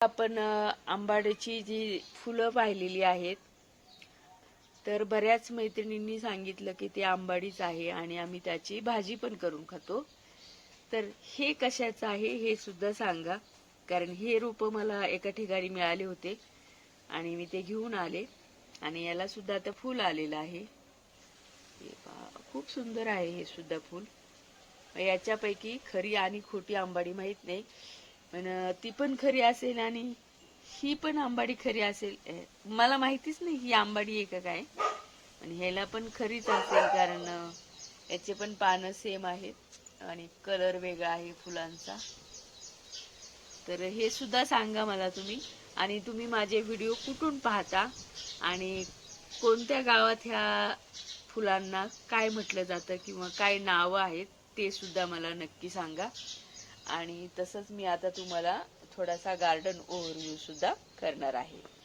आपण आंबाड्याची जी फुलं पाहिलेली आहेत तर बऱ्याच मैत्रिणींनी सांगितलं की ती आंबाडीच आहे आणि आम्ही त्याची भाजी पण करून खातो. तर हे कशाचं आहे हे सुद्धा सांगा कारण हे रोप मला एका ठिकाणी मिळाले होते आणि मी ते घेऊन आले आणि याला सुद्धा आता फुल आलेलं आहे. खूप सुंदर आहे हे सुद्धा फुल. याच्यापैकी खरी आणि खोटी आंबाडी माहीत नाही. पण ती पण खरी असेल आणि ही पण आंबाडी खरी असेल. मला माहितीच नाही ही आंबाडी आहे का काय. आणि ह्याला पण खरीच असेल कारण याचे पण पानं सेम आहेत. आणि कलर वेगळा आहे फुलांचा. तर हे सुद्धा सांगा मला तुम्ही. आणि तुम्ही माझे व्हिडिओ कुठून पाहता? आणि कोणत्या गावात ह्या फुलांना काय म्हटलं जातं किंवा काय नावं आहेत ते सुद्धा मला नक्की सांगा. आणि तसंच मी आता तुम्हाला थोडासा गार्डन ओव्हरव्ह्यू सुद्धा करणार आहे.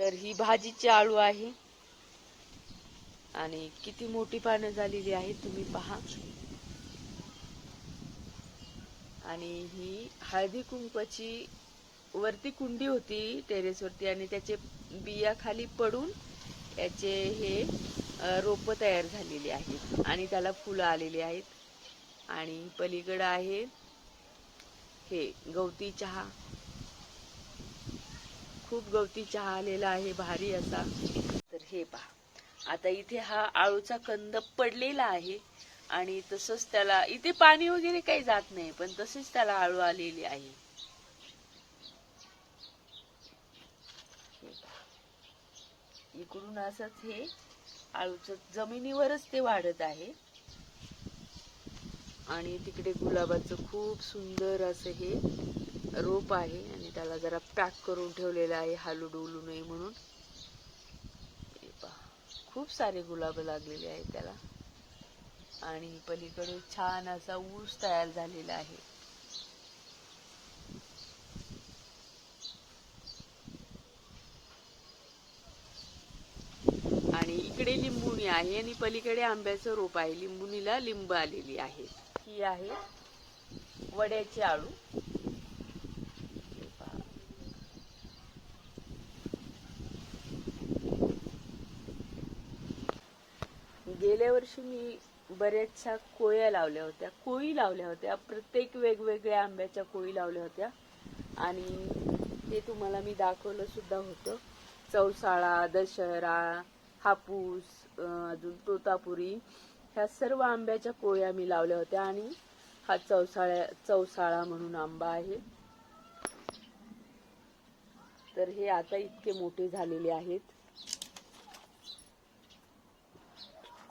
तर ही भाजीची आळू आहे. आणि किती मोठी पानं झालेली आहेत तुम्ही पहा. आणि ही हळदी कुंकवाची वरती कुंडी होती टेरेसवरती आणि त्याचे बिया खाली पडून याचे हे रोपं तयार झालेली आहेत आणि त्याला फुलं आलेली आहेत. आणि पलीकडं आहे हे गवती चहा. खूप गवती चहा आलेला आहे भारी असा. तर हे पहा. आता इथे हा आळूचा कंद पडलेला आहे आणि तसंच त्याला इथे पाणी वगैरे काही जात नाही पण तसेच त्याला आळू आलेली आहे. इकडून असंच हे आळूच जमिनीवरच ते वाढत आहे. आणि तिकडे गुलाबाचं खूप सुंदर असं हे रोप आहे आणि त्याला जरा पॅक करून ठेवलेलं आहे हालू डोलू नये म्हणून पहा. खूप सारे गुलाब लागलेले आहेत त्याला. आणि पलीकडे छान असा ऊस तयार झालेला आहे. आणि इकडे लिंबुणी आहे आणि पलीकडे आंब्याचं रोप आहे. लिंबुणीला लिंब आलेली आहे. ही आहे वड्याची आळू. गेल्या वर्षी मी बऱ्याचशा कोया लावल्या होत्या कोळी लावल्या होत्या प्रत्येक वेगवेगळ्या आंब्याच्या कोळी लावल्या होत्या. आणि ते तुम्हाला मी दाखवलं सुद्धा होतं. चौसाळा दशहरा हापूस अजून तोतापुरी ह्या सर्व आंब्याच्या कोळ्या मी लावल्या होत्या. आणि हा चौसाळ्या चौसाळा म्हणून आंबा आहे. तर हे आता इतके मोठे झालेले आहेत.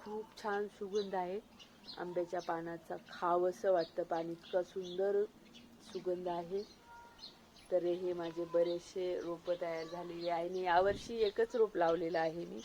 खूप छान सुगंध आहे. आंब्याच्या पानाचा खाव असं वाटतं. पाणी इतका सुंदर सुगंध आहे. तर हे माझे बरेचसे रोपं तयार झालेले आहे. आणि यावर्षी एकच रोप लावलेलं आहे मी.